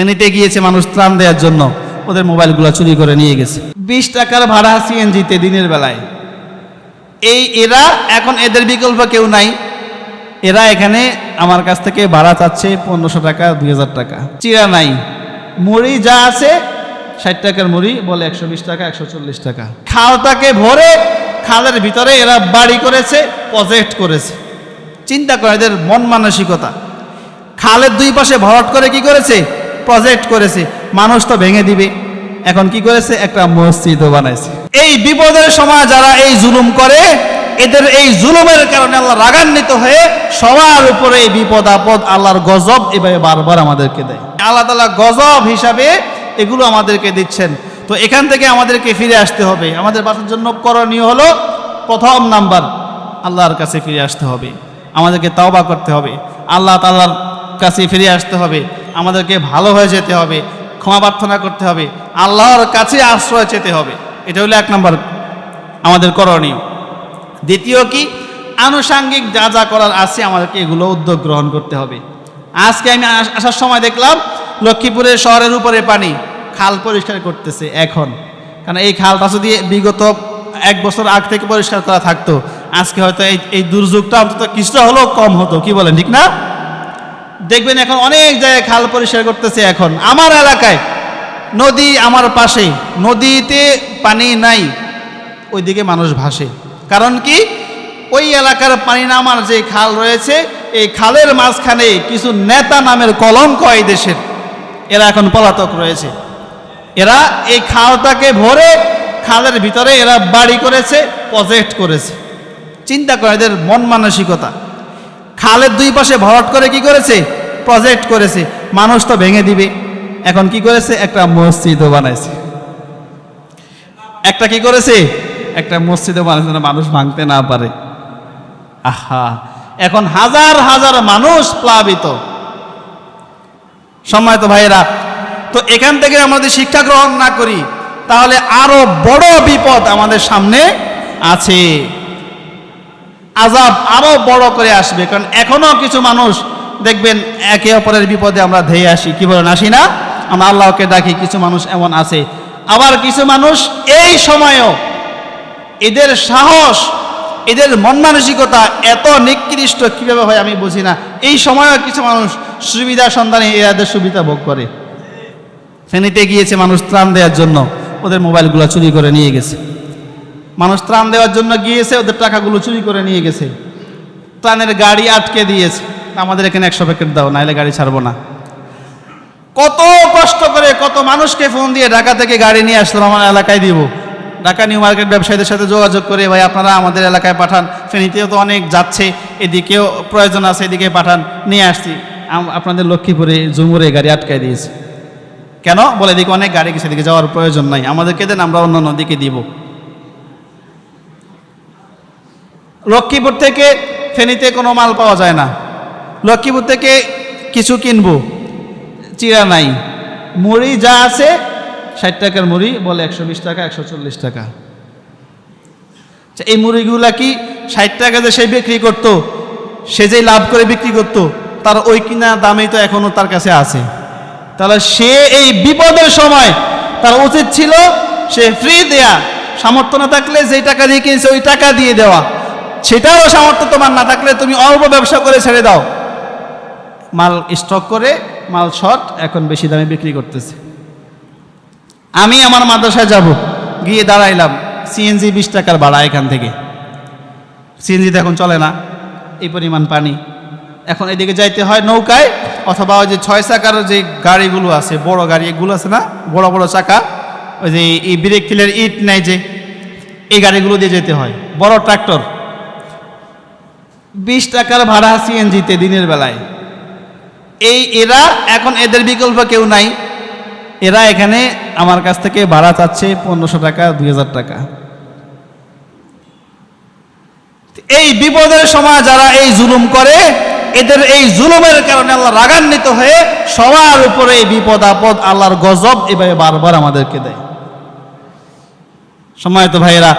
ফেনীতে গিয়েছে মানুষ ত্রাণ দেওয়ার জন্য। ওদের মোবাইলগুলো চুরি করে নিয়ে গেছে। বিশ টাকার ভাড়া সিএনজিতে দিনের বেলায়। এই এরা, এখন এদের বিকল্প কেউ নাই। এরা এখানে আমার কাছ থেকে ভাড়া চাচ্ছে পনেরোশো টাকা দুই হাজার টাকা। চিরা নাই। মুড়ি যা আছে, ষাট টাকার মুড়ি, বলে একশো বিশ টাকা, একশো চল্লিশ টাকা। খালটাকে ভরে খালের ভিতরে এরা বাড়ি করেছে প্রজেক্ট করেছে। চিন্তা করে এদের মন মানসিকতা। খালের দুই পাশে ভরাট করে কি করেছে? প্রজেক্ট করেছে, মানুষ তো ভেঙে দিবে। এখন কি করেছে? একটা মসজিদও বানাইছে। এই বিপদের সময় যারা এই জুলুম করে, এদের এই জুলুমের কারণে আল্লাহ রাগান্বিত হয়ে সবার উপরে এই বিপদ, আপদ, আল্লাহর গজব এভাবে বারবার আমাদেরকে দেয়। আল্লাহ তালা গজব হিসাবে এগুলো আমাদেরকে দিচ্ছেন। তো এখান থেকে আমাদেরকে ফিরে আসতে হবে। আমাদের বাঁচার জন্য করণীয় হলো প্রথম নাম্বার, আল্লাহর কাছে ফিরে আসতে হবে। আমাদেরকে তাওবা করতে হবে। আল্লাহ তাল্লাহর কাছে ফিরে আসতে হবে। আমাদেরকে ভালো হয়ে যেতে হবে, ক্ষমা প্রার্থনা করতে হবে, আল্লাহর কাছে আশ্রয় যেতে হবে। এটা হলো এক নম্বর আমাদের করণীয়। দ্বিতীয় কি? আনুষাঙ্গিক যা যা করার আছে আমাদেরকে এগুলো উদ্যোগ গ্রহণ করতে হবে। আজকে আমি আস- আসার সময় দেখলাম লক্ষ্মীপুরের শহরের উপরে পানি, খাল পরিষ্কার করতেছে এখন। কারণ এই খালটা যদি বিগত এক বছর আগ থেকে পরিষ্কার করা থাকতো, আজকে হয়তো এই এই দুর্যোগটা অন্তত কিছুটা হলেও কম হতো, কি বলেন, ঠিক না? দেখবেন এখন অনেক জায়গায় খাল পরিষ্কার করতেছে এখন। আমার এলাকায়, নদী আমার পাশে, নদীতে পানি নাই, ওইদিকে মানুষ ভাসে। কারণ কি? ওই এলাকার পানি নামার যে খাল রয়েছে, এই খালের মাঝখানে কিছু নেতা নামের কলঙ্ক এই দেশের। এরা এখন পলাতক রয়েছে। এরা এই খালটাকে ভরে খালের ভিতরে এরা বাড়ি করেছে প্রজেক্ট করেছে। চিন্তা করে এদের মন মানসিকতা। খালের দুই পাশে ভরাট করে কি করেছে? প্রজেক্ট করেছে। মানুষ তো ভেঙে দিবে। এখন কি করেছে? একটা মসজিদও বানাইছে। একটা কি করেছে? একটা মসজিদও বানাইছে যেন মানুষ ভাঙতে না পারে। আহা! এখন হাজার হাজার মানুষ প্লাবিত। সময় তো ভাইয়েরা, তো এখান থেকে আমাদের শিক্ষা গ্রহণ না করি, তাহলে আরও বড় বিপদ আমাদের সামনে আছে। আজাব আরও বড় করে আসবে। কারণ এখনও কিছু মানুষ দেখবেন একে অপরের বিপদে আমরা ধেয়ে আসি। কি বলেন, আসি না? আমরা আল্লাহকে ডাকি, কিছু মানুষ এমন আছে। আবার কিছু মানুষ এই সময়ও এদের সাহস, এদের মন মানসিকতা এত নিকৃষ্ট কীভাবে হয় আমি বুঝি না। এই সময়ও কিছু মানুষ সুবিধা সন্ধানে এদের সুবিধা ভোগ করে। ফেনীতে গিয়েছে মানুষ ত্রাণ দেওয়ার জন্য। ওদের মোবাইলগুলো চুরি করে নিয়ে গেছে। মানুষ ত্রাণ দেওয়ার জন্য গিয়েছে, ওদের টাকাগুলো চুরি করে নিয়ে গেছে। ত্রাণের গাড়ি আটকে দিয়েছে। আমাদের এখানে একশো প্যাকেট দাও, নাহলে গাড়ি ছাড়বো না। কত কষ্ট করে কত মানুষকে ফোন দিয়ে ঢাকা থেকে গাড়ি নিয়ে আসলাম আমার এলাকায় দিব। ঢাকা নিউ মার্কেট ব্যবসায়ীদের সাথে যোগাযোগ করে, ভাই, আপনারা আমাদের এলাকায় পাঠান। ফেনীতেও তো অনেক যাচ্ছে, এদিকেও প্রয়োজন আছে, এদিকে পাঠান, নিয়ে আসছি। আপনাদের লক্ষ্মীপুরে জুমুরে গাড়ি আটকায় দিয়েছে। কেন? বলে, এদিকে অনেক গাড়ি এদিকে যাওয়ার প্রয়োজন নাই। আমাদেরকে দেন, আমরা অন্য দিকে দিব। লক্ষ্মীপুর থেকে ফেনীতে কোনো মাল পাওয়া যায় না। লক্ষ্মীপুর থেকে কিছু কিনবো। চিরা নাই। মুড়ি যা আছে ষাট টাকার মুড়ি বলে একশো বিশ টাকা একশো চল্লিশ টাকা। আচ্ছা, এই মুড়িগুলা কি ষাট টাকা যে সে বিক্রি করতো সে যে লাভ করে বিক্রি করতো তার ওই কিনা দামেই তো এখনও তার কাছে আছে। তাহলে সে এই বিপদের সময় তার উচিত ছিল সে ফ্রি দেয়া। সামর্থ্য না থাকলে যেই টাকা দিয়ে কিনছে ওই টাকা দিয়ে দেওয়া। সেটাও সামর্থ্য তোমার না থাকলে তুমি অল্প ব্যবসা করে ছেড়ে দাও। মাল স্টক করে, মাল শর্ট এখন বেশি দামে বিক্রি করতেছে। আমি আমার মাদ্রাসায় যাব, গিয়ে দাঁড়াইলাম সিএনজি বিশ টাকার ভাড়া এখান থেকে। সিএনজিতে এখন চলে না, এই পরিমাণ পানি। এখন এদিকে যাইতে হয় নৌকায়, অথবা ওই যে ছয় চাকার যে গাড়িগুলো আছে, বড় গাড়ি, এগুলো আছে না, বড় বড় চাকা, ওই যে এই ব্রেক ফিলের ইট নেয় যে, এই গাড়িগুলো দিয়ে যেতে হয়। বড় ট্রাক্টর বিশ টাকার ভাড়া সিএনজিতে দিনের বেলায়। এই এরা, এখন এদের বিকল্প কেউ নাই। এরা এখানে আমার কাছ থেকে ভাড়া চাচ্ছে পনেরোশো টাকা, দুই হাজার টাকা। এই বিপদের সময় যারা এই জুলুম করে, এদের এই জুলুমের কারণে আল্লাহ রাগান্বিত হয়ে সবার উপরে এই বিপদ, আপদ, আল্লাহর গজব এভাবে বারবার আমাদেরকে দেয়। সময় তো ভাইয়েরা,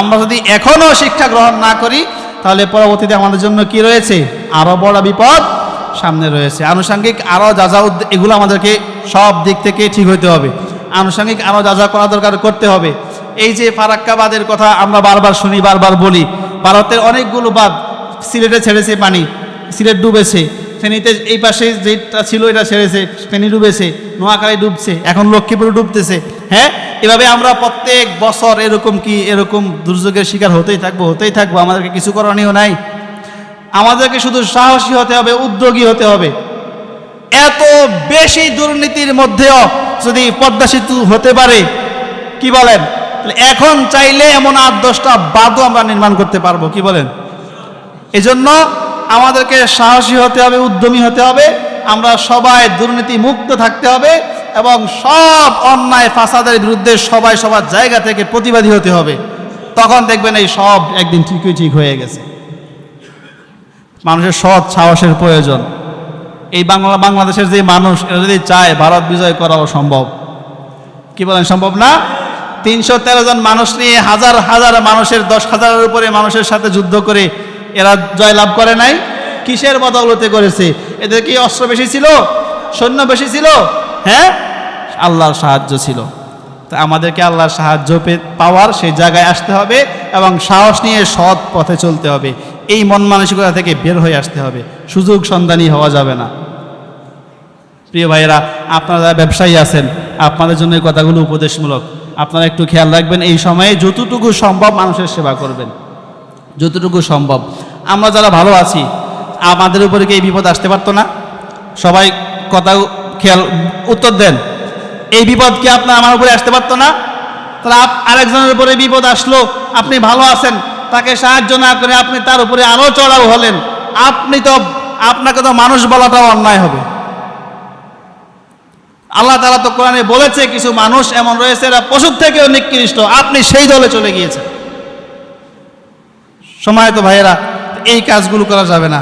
আমরা যদি এখনও শিক্ষা গ্রহণ না করি তাহলে পরবর্তীতে আমাদের জন্য কি রয়েছে? আরও বড় বিপদ সামনে রয়েছে। আনুষঙ্গিক আরও যা যা এগুলো আমাদেরকে সব দিক থেকে ঠিক হইতে হবে। আনুষঙ্গিক আরও যা যা করা দরকার করতে হবে। এই যে ফারাক্কাবাদের কথা আমরা বারবার শুনি, বারবার বলি, ভারতের অনেকগুলো বাদ সিলেটে ছেড়েছে পানি, সিলেট ডুবেছে, ফেনীতে এই পাশে যেটা ছিল এটা ছেড়েছে, ফেনী ডুবেছে, নোয়াখালী ডুবছে, এখন লক্ষ্মীপুর ডুবতেছে। হ্যাঁ? এভাবে আমরা প্রত্যেক বছর এরকম কি, এরকম দুর্যোগের শিকার হতেই থাকব হতেই থাকব, আমাদেরকে কিছু করণীয় নাই। আমাদেরকে শুধু সাহসী হতে হবে, উদ্যোগী হতে হবে। এত বেশি দুর্নীতির মধ্যেও যদি পদ্মা সেতু হতে পারে, কি বলেন? এখন চাইলে এমন আট, দশটা বাদও আমরা নির্মাণ করতে পারব, কি বলেন? এজন্য আমাদেরকে সাহসী হতে হবে, উদ্যমী হতে হবে। আমরা সবাই দুর্নীতি মুক্ত থাকতে হবে। এবং সব অন্যায় ফাসাদের বিরুদ্ধে সবাই সবার জায়গা থেকে প্রতিবাদী হতে হবে। তখন দেখবেন এই সব একদিন ঠিকই ঠিক হয়ে গেছে। মানুষের সৎ সাহসের প্রয়োজন। এই বাংলা বাংলাদেশের যে মানুষ, এরা যদি চায় ভারত বিজয় করাও সম্ভব। কি বলেন, সম্ভব না? তিনশো তেরো জন মানুষ নিয়ে হাজার হাজার মানুষের, দশ হাজারের উপরে মানুষের সাথে যুদ্ধ করে এরা জয়লাভ করে নাই? কিসের বদৌলতে করেছে? এদের কি অস্ত্র বেশি ছিল? সৈন্য বেশি ছিল? হ্যাঁ? আল্লাহর সাহায্য ছিল। তা আমাদেরকে আল্লাহর সাহায্য পাওয়ার সেই জায়গায় আসতে হবে এবং সাহস নিয়ে সৎ পথে চলতে হবে। এই মন মানসিকতা থেকে বের হয়ে আসতে হবে। সুযোগ সন্ধানী হওয়া যাবে না। প্রিয় ভাইয়েরা, আপনারা যারা ব্যবসায়ী আছেন, আপনাদের জন্য এই কথাগুলো উপদেশমূলক। আপনারা একটু খেয়াল রাখবেন, এই সময়ে যতটুকু সম্ভব মানুষের সেবা করবেন। যতটুকু সম্ভব। আমরা যারা ভালো আছি, আমাদের উপরে কি এই বিপদ আসতে পারতো না? সবাই কথা খেয়াল, উত্তর দেন। এই বিপদ কি আপনার আমার উপরে আসতে পারতো না? তাহলে আরেকজনের উপরে বিপদ আসলো, আপনি ভালো আছেন, তাকে সাহায্য না করে আপনি তার উপরে আরও চড়াও হলেন। আপনি তো আপনাকে তো মানুষ বলাটাও অন্যায় হবে। আল্লাহ তালা তো কোরআনে বলেছে, কিছু মানুষ এমন রয়েছে, এরা পশুর থেকেও নিকৃষ্ট। আপনি সেই দলে চলে গিয়েছেন। সময় তো ভাইয়েরা, এই কাজগুলো করা যাবে না।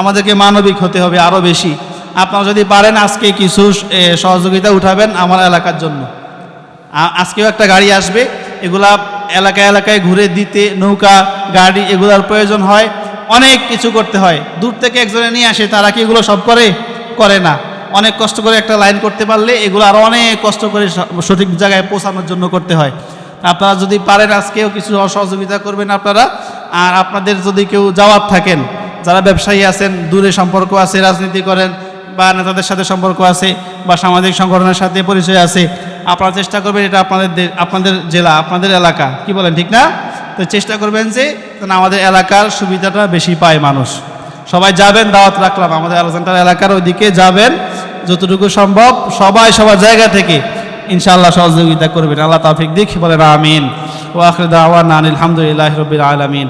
আমাদেরকে মানবিক হতে হবে আরও বেশি। আপনারা যদি পারেন আজকে কিছু সহযোগিতা উঠাবেন আমার এলাকার জন্য। আজকেও একটা গাড়ি আসবে, এগুলা এলাকায় এলাকায় ঘুরে দিতে, নৌকা, গাড়ি এগুলার প্রয়োজন হয়, অনেক কিছু করতে হয়। দূর থেকে একজনে নিয়ে আসে, তারা কি এগুলো সব করে? করে না। অনেক কষ্ট করে একটা লাইন করতে পারলে এগুলো আরও অনেক কষ্ট করে সঠিক জায়গায় পৌঁছানোর জন্য করতে হয়। আপনারা যদি পারেন আজকেও কিছু সহযোগিতা করবেন আপনারা, আর আপনাদের যদি কেউ জবাব থাকেন, যারা ব্যবসায়ী আছেন, দূরে সম্পর্ক আছে, রাজনীতি করেন বা নেতাদের সাথে সম্পর্ক আছে বা সামাজিক সংগঠনের সাথে পরিচয় আছে, আপনারা চেষ্টা করবেন এটা আপনাদের আপনাদের জেলা, আপনাদের এলাকা, কি বলেন, ঠিক না? তো চেষ্টা করবেন যে আমাদের এলাকার সুবিধাটা বেশি পায় মানুষ। সবাই যাবেন, দাওয়াত রাখলাম, আমাদের আলোচনাটার এলাকার ওইদিকে যাবেন, যতটুকু সম্ভব, সবাই সবার জায়গা থেকে ইনশাআল্লাহ সহযোগিতা করবেন। আল্লাহ তাফিক দিক, বলেন আমিন। ও আখরি দাওয়ান আলহামদুলিল্লাহ রবিল আলমিন।